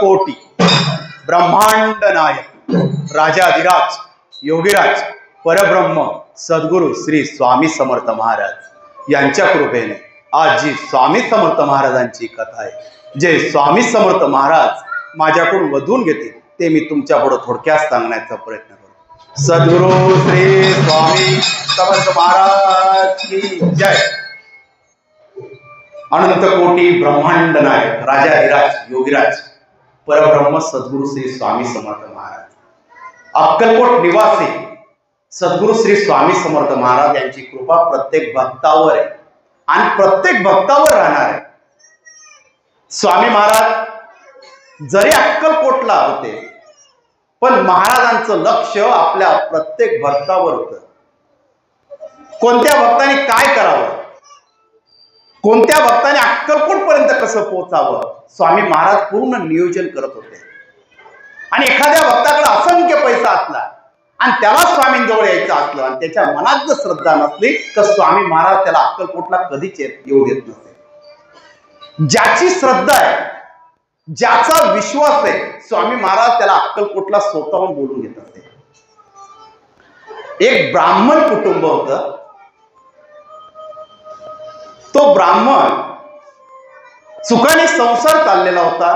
कोटी ब्रह्मांड नायक राजाधिराज योगीराज परब्रह्म सद्गुरू श्री स्वामी समर्थ महाराज. यांच्या कृपेने आज जी स्वामी समर्थ महाराजांची कथा आहे जे स्वामी समर्थ महाराज माझ्याकडून वधून घेतील ते मी तुमच्यापुढे थोडक्यात सांगण्याचा प्रयत्न करतो सद्गुरू श्री स्वामी समर्थ महाराज की जय. अनंत कोटी ब्रह्मांड नायक राजाधिराज योगीराज परब्रह्म सद्गुरु श्री स्वामी समर्थ महाराज. अक्कलकोट निवासी सद्गुरु श्री स्वामी समर्थ महाराज यांची कृपा प्रत्येक भक्तावर आहे. आणि प्रत्येक भक्तावर राहणार आहे. स्वामी महाराज जरी अक्कलकोटला होते पण महाराजांचं लक्ष आपल्या प्रत्येक भक्तावर होतं. कोणत्या भक्ताने काय करावं? कोणत्या भक्ताने अक्कलकोट पर्यंत कसं पोहोचावं? स्वामी महाराज पूर्ण नियोजन करत होते. आणि एखाद्या भक्ताकडे असंख्य पैसा असला आणि त्याला स्वामींजवळ यायचं असलं आणि त्याच्या मनात जर श्रद्धा नसली तर स्वामी महाराज त्याला अक्कलकोटला कधीच येत- येऊ देत नसे ज्याची श्रद्धा आहे ज्याचा विश्वास आहे स्वामी महाराज त्याला अक्कलकोटला स्वतःहून बोलून घेत असते. एक ब्राह्मण कुटुंब होतं तो ब्राह्मण सुखाने संसार चाललेला होता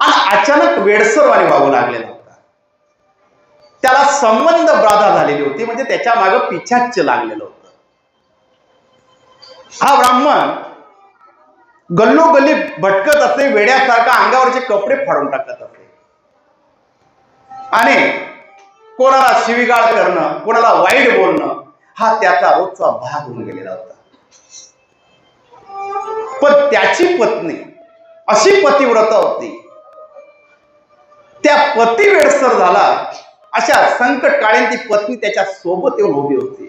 आणि अचानक वेडसरवाने वागू लागलेला होता. त्याला संबंध बाधा झालेली होती म्हणजे त्याच्यामागे पिछाच लागलेलं होतं. हा ब्राह्मण गल्लोगल्ली भटकत असे वेड्यासारखा अंगावरचे कपडे फाडून टाकत असे आणि कोणाला शिवीगाळ करणं कोणाला वाईट बोलणं हा त्याचा रोजचा भाग होऊन गेलेला होता. पण त्याची पत्नी अशी पतिव्रता होती. त्या पती वेडसर झाला अशा संकट काळीन ती पत्नी त्याच्या सोबत येऊन उभी होती.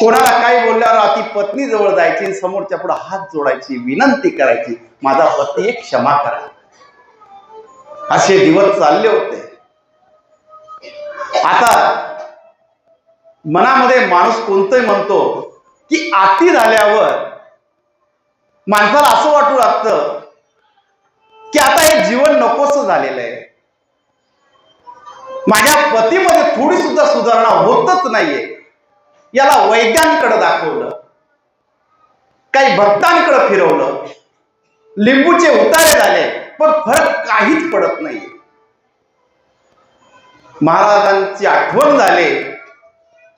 कोणाला काही बोलल्यावर ती पत्नी जवळ जायची समोरच्या पुढे हात जोडायची विनंती करायची माझा पती एक क्षमा करा. असे दिवस चालले होते. आता मनामध्ये माणूस कोणतंही म्हणतो की आती झाल्यावर माणसाला असं वाटू लागतं की आता हे जीवन नकोस झालेलं आहे. माझ्या पतीमध्ये थोडी सुद्धा सुधारणा होतच नाहीये. याला वैद्यांकडे दाखवलं. काही भक्तांकडे फिरवलं. लिंबूचे उतारे झाले पण फरक काहीच पडत नाही महाराजांची आठवण झाली.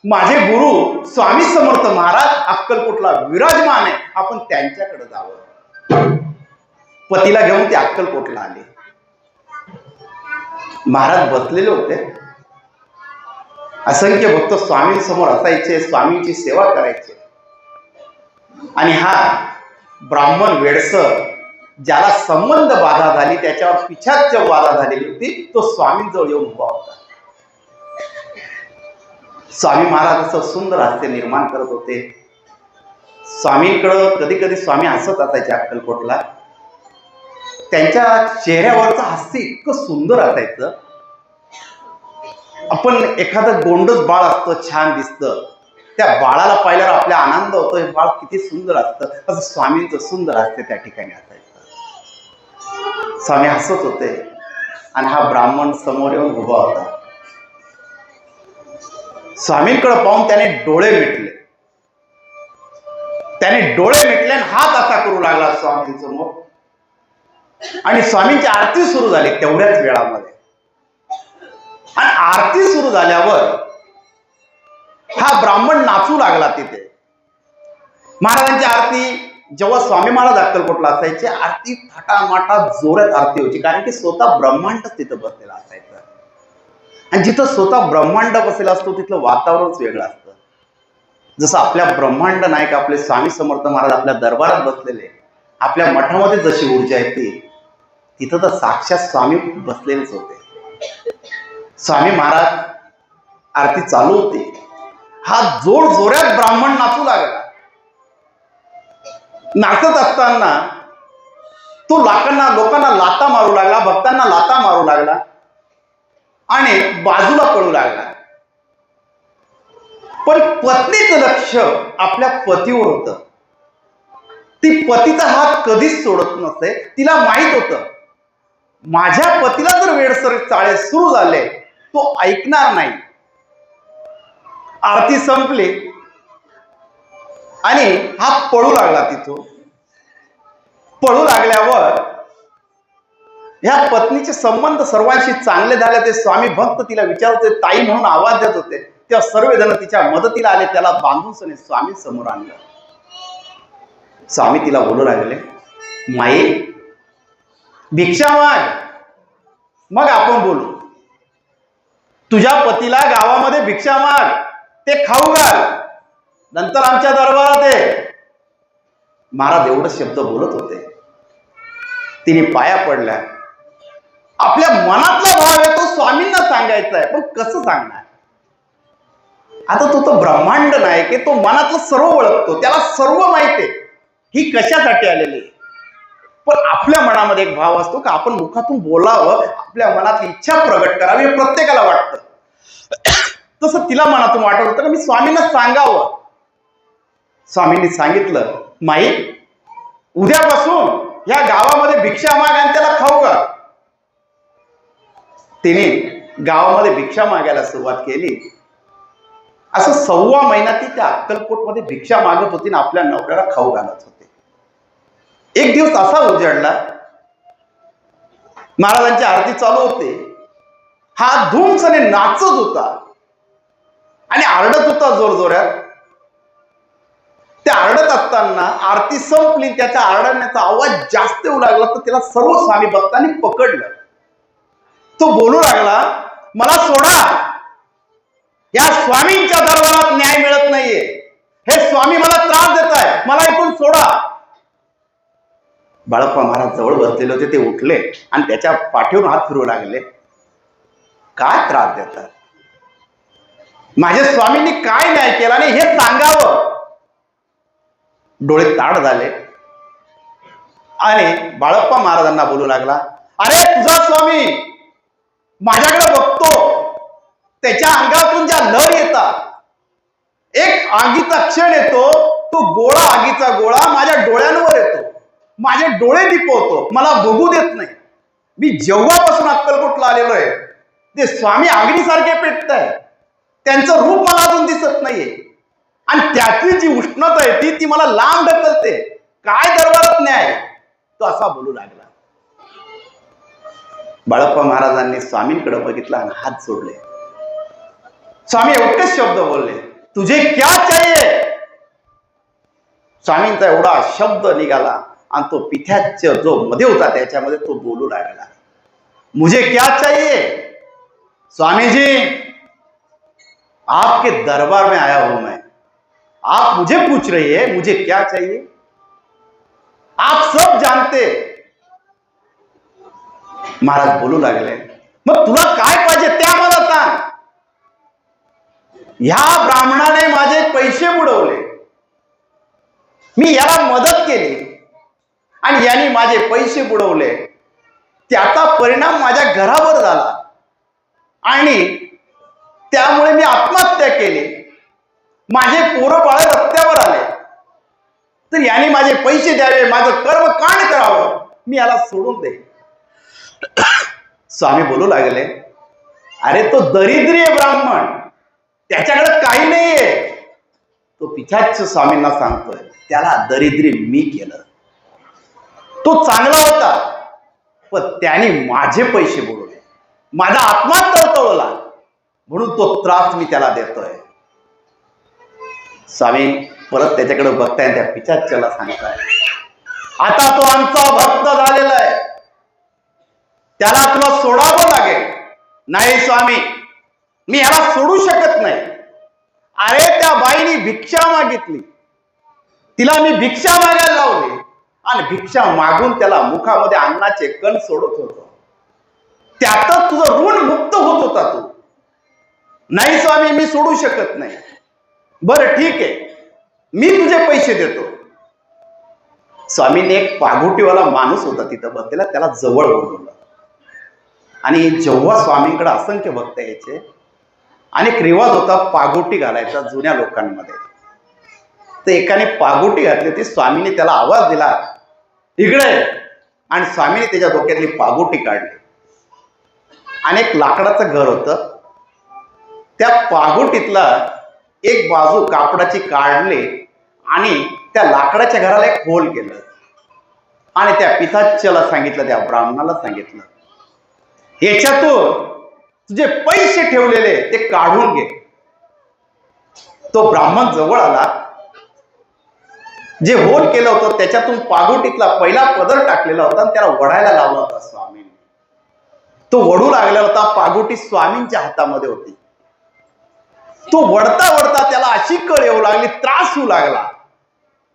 माझे गुरु स्वामी समर्थ महाराज अक्कलकोटला विराजमान आहे. आपण त्यांच्याकडे जावं. पतीला घेऊन ते अक्कलकोटला आले. महाराज बसलेले होते. असंख्य भक्त स्वामी समोर असायचे स्वामींची सेवा करायचे. आणि हा ब्राह्मण वेडसर ज्याला संबंध बाधा झाली त्याच्यावर पिछात बाधा झालेली होती तो स्वामींजवळ येऊन उभा होता. स्वामी महाराज असं सुंदर हास्य निर्माण करत होते. स्वामींकडं कधी कधी स्वामी हसत असायचे अक्कलकोटला. त्यांच्या चेहऱ्यावरचं हास्य इतकं सुंदर असायचं. आपण एखादं गोंडच बाळ असतं छान दिसतं. त्या बाळाला पाहिल्यावर आपल्या आनंद होतो हे बाळ किती सुंदर असतं. असं स्वामींचं सुंदर हास्य त्या ठिकाणी असायचं. स्वामी हसत होते. आणि हा ब्राह्मण समोर येऊन उभा होता. स्वामींकडे पाहून त्याने डोळे मिटले. त्याने डोळे मिटले आणि हात असा करू लागला स्वामींसमोर आणि स्वामींची आरती सुरू झाली तेवढ्याच वेळामध्ये. आणि आरती सुरू झाल्यावर हा ब्राह्मण नाचू लागला तिथे. महाराजांची आरती जेव्हा स्वामी महाराज अक्कलकोटला असायचे आरती थाटामाटा जोरात आरती होती कारण की स्वतः ब्रह्मांडच तिथं बसलेला असायचं. आणि जिथं स्वतः ब्रह्मांड बसेल असतो तिथलं वातावरणच वेगळं असतं. जसं आपल्या ब्रह्मांड नायक आपले स्वामी समर्थ महाराज आपल्या दरबारात बसलेले आपल्या मठामध्ये जशी ऊर्जा येते तिथं तर साक्षात स्वामी बसलेलेच होते. स्वामी महाराज आरती चालू होती. हा जोर जोरात ब्राह्मण नाचू लागला. नाचत असताना तो लाकांना लोकांना लाता मारू लागला भक्तांना लाता मारू लागला. आणि बाजूला पडू लागला. पण पत्नीचं लक्ष आपल्या पतीवर होतं. ती पतीचा हात कधीच सोडत नसे तिला माहीत होतं. माझ्या पतीला जर वेडसर चाळे सुरू झाले तो ऐकणार नाही. आरती संपली. आणि हा पळू लागला तिथून. पळू लागल्यावर ह्या पत्नीचे संबंध सर्वांशी चांगले झाले ते स्वामी भक्त तिला विचारत ताई म्हणून आवाज देत होते. तेव्हा सर्वजण तिच्या मदतीला आले त्याला बांधून सने स्वामी समोर आणलं. स्वामी तिला बोलू लागले माई भिक्षा माग. मग आपण बोलू. तुझ्या पतीला गावामध्ये भिक्षा माग. ते खाऊ घाल. नंतर आमच्या दरबारात ये. महाराज एवढं शब्द बोलत होते. तिने पाया पडल्या. आपल्या मनातला भाव आहे तो स्वामींना सांगायचा आहे पण कसं सांगणार? आता तो तर ब्रह्मांड नाही की तो मनातलं सर्व ओळखतो. त्याला सर्व माहिती आहे. ही कशासाठी आलेली आहे? पण आपल्या मनामध्ये एक भाव असतो का आपण मुखातून बोलावं आपल्या मनातली इच्छा प्रगट करावी हे प्रत्येकाला वाटतं. तसं तिला मनातून वाटत होतं का मी स्वामींना सांगावं. स्वामींनी सांगितलं माई उद्यापासून या गावामध्ये भिक्षा माग आणि त्याला खाऊ का तिने गावामध्ये भिक्षा मागायला सुरुवात केली. असं सव्वा महिना ती त्या अक्कलकोटमध्ये भिक्षा मागत होती आणि आपल्या नवऱ्याला खाऊ घालत होते. एक दिवस असा उजडला. महाराजांची आरती चालू होते. हा धूमसने नाचत होता. आणि आरडत होता जोरजोऱ्यात ते आरडत असताना आरती संपली त्याच्या आरडण्याचा आवाज जास्त येऊ लागला तर त्याला सर्व स्वामी भक्तांनी पकडलं. तो बोलू लागला मला सोडा. या स्वामींच्या दरबारात न्याय मिळत नाहीये. हे स्वामी मला त्रास देत आहे मला इथून सोडा. बाळप्पा महाराज जवळ बसलेले होते ते उठले आणि त्याच्या पाठीवर हात फिरू लागले. काय त्रास देतात माझ्या स्वामींनी काय न्याय केला आणि हे सांगावं. डोळे ताड झाले. आणि बाळप्पा महाराजांना बोलू लागला अरे तुझा स्वामी माझ्याकडे बघतो. त्याच्या अंगातून ज्या लहर येतात एक आगीचा क्षण येतो तो गोळा आगीचा गोळा माझ्या डोळ्यांवर येतो. माझे डोळे दिपवतो मला बघू देत नाही. मी जेव्हापासून अक्कलकोटला आलेलो आहे ते स्वामी आगीसारखे पेटत आहे त्यांचं रूप मला अजून दिसत नाहीये. आणि त्यातली जी उष्णता आहे ती ती मला लांब ढकलते. काय दरबारात न्याय? तो असा बोलू लागला. बाळप्पा महाराजांनी स्वामींकडे बघितला आणि हात जोडले. स्वामी एवढेच शब्द बोलले तुझे क्या चाहिए? स्वामींचा एवढा शब्द निघाला आणि तो पिथ्याच जो मध्ये होता त्याच्यामध्ये तो बोलू लागला. मुझे क्या चाहिए? स्वामीजी आपके दरबार में आया हूं मैं। आप मुझे पूछ रही है मुझे क्या चाहिए? आप सब जानते महाराज बोलू लागले. मग तुला काय पाहिजे त्या मला सांग. ह्या ब्राह्मणाने माझे पैसे बुडवले. मी याला मदत केली. आणि याने माझे पैसे बुडवले. त्याचा परिणाम माझ्या घरावर झाला. आणि त्यामुळे मी आत्महत्या केली. माझे पोरं बाळ रस्त्यावर आले. तर याने माझे पैसे द्यावे माझं कर्म काण करावं. मी याला सोडून दे. स्वामी बोलू लागले अरे तो दरिद्री आहे ब्राह्मण त्याच्याकडे काही नाहीये. तो पिछाच स्वामींना सांगतोय त्याला दरिद्री मी केलं. तो चांगला होता पण त्याने माझे पैसे बुडवले. माझा आत्मा तळतळला म्हणून तो त्रास मी त्याला देतोय. स्वामी परत त्याच्याकडे बघताय त्या पिचाच्याला सांगताय आता तो आमचा भक्त झालेला आहे. त्याला तुला सोडावं लागेल. नाही स्वामी. मी ह्याला सोडू शकत नाही. अरे त्या बाईनी भिक्षा मागितली. तिला मी भिक्षा मागायला लावली. आणि भिक्षा मागून त्याला मुखामध्ये अन्नाचे कण सोडत होतो. त्यातच तुझं ऋण मुक्त होत होता तू. नाही स्वामी मी सोडू शकत नाही. बरं ठीक आहे. मी तुझे पैसे देतो. स्वामीने एक पाघुटीवाला माणूस होता तिथं बसलेला त्याला जवळ बोलवलं. आणि जेव्हा स्वामींकडे असंख्य भक्त यायचे आणि एक रिवाज होता पागोटी घालायचा जुन्या लोकांमध्ये. तर एकाने पागोटी घातली होती स्वामीने त्याला आवाज दिला इकडे आणि स्वामीने त्याच्या डोक्यातली पागोटी काढली. आणि एक लाकडाचं घर होतं. त्या पागोटीतला एक बाजू कापडाची काढले आणि त्या लाकडाच्या घराला एक होल केलं. आणि त्या पिताच्याला सांगितलं त्या ब्राह्मणाला सांगितलं याच्यातून तुझे पैसे ठेवलेले ते काढून घे. तो ब्राह्मण जवळ आला. जे होल केलं होतं त्याच्यातून पागोटीतला पहिला पदर टाकलेला होता आणि त्याला वडायला लावला होता स्वामींनी. तो वडू लागला होता पागोटी स्वामींच्या हातामध्ये होती. तो वडता वडता त्याला अशी कळ येऊ लागली त्रास होऊ लागला.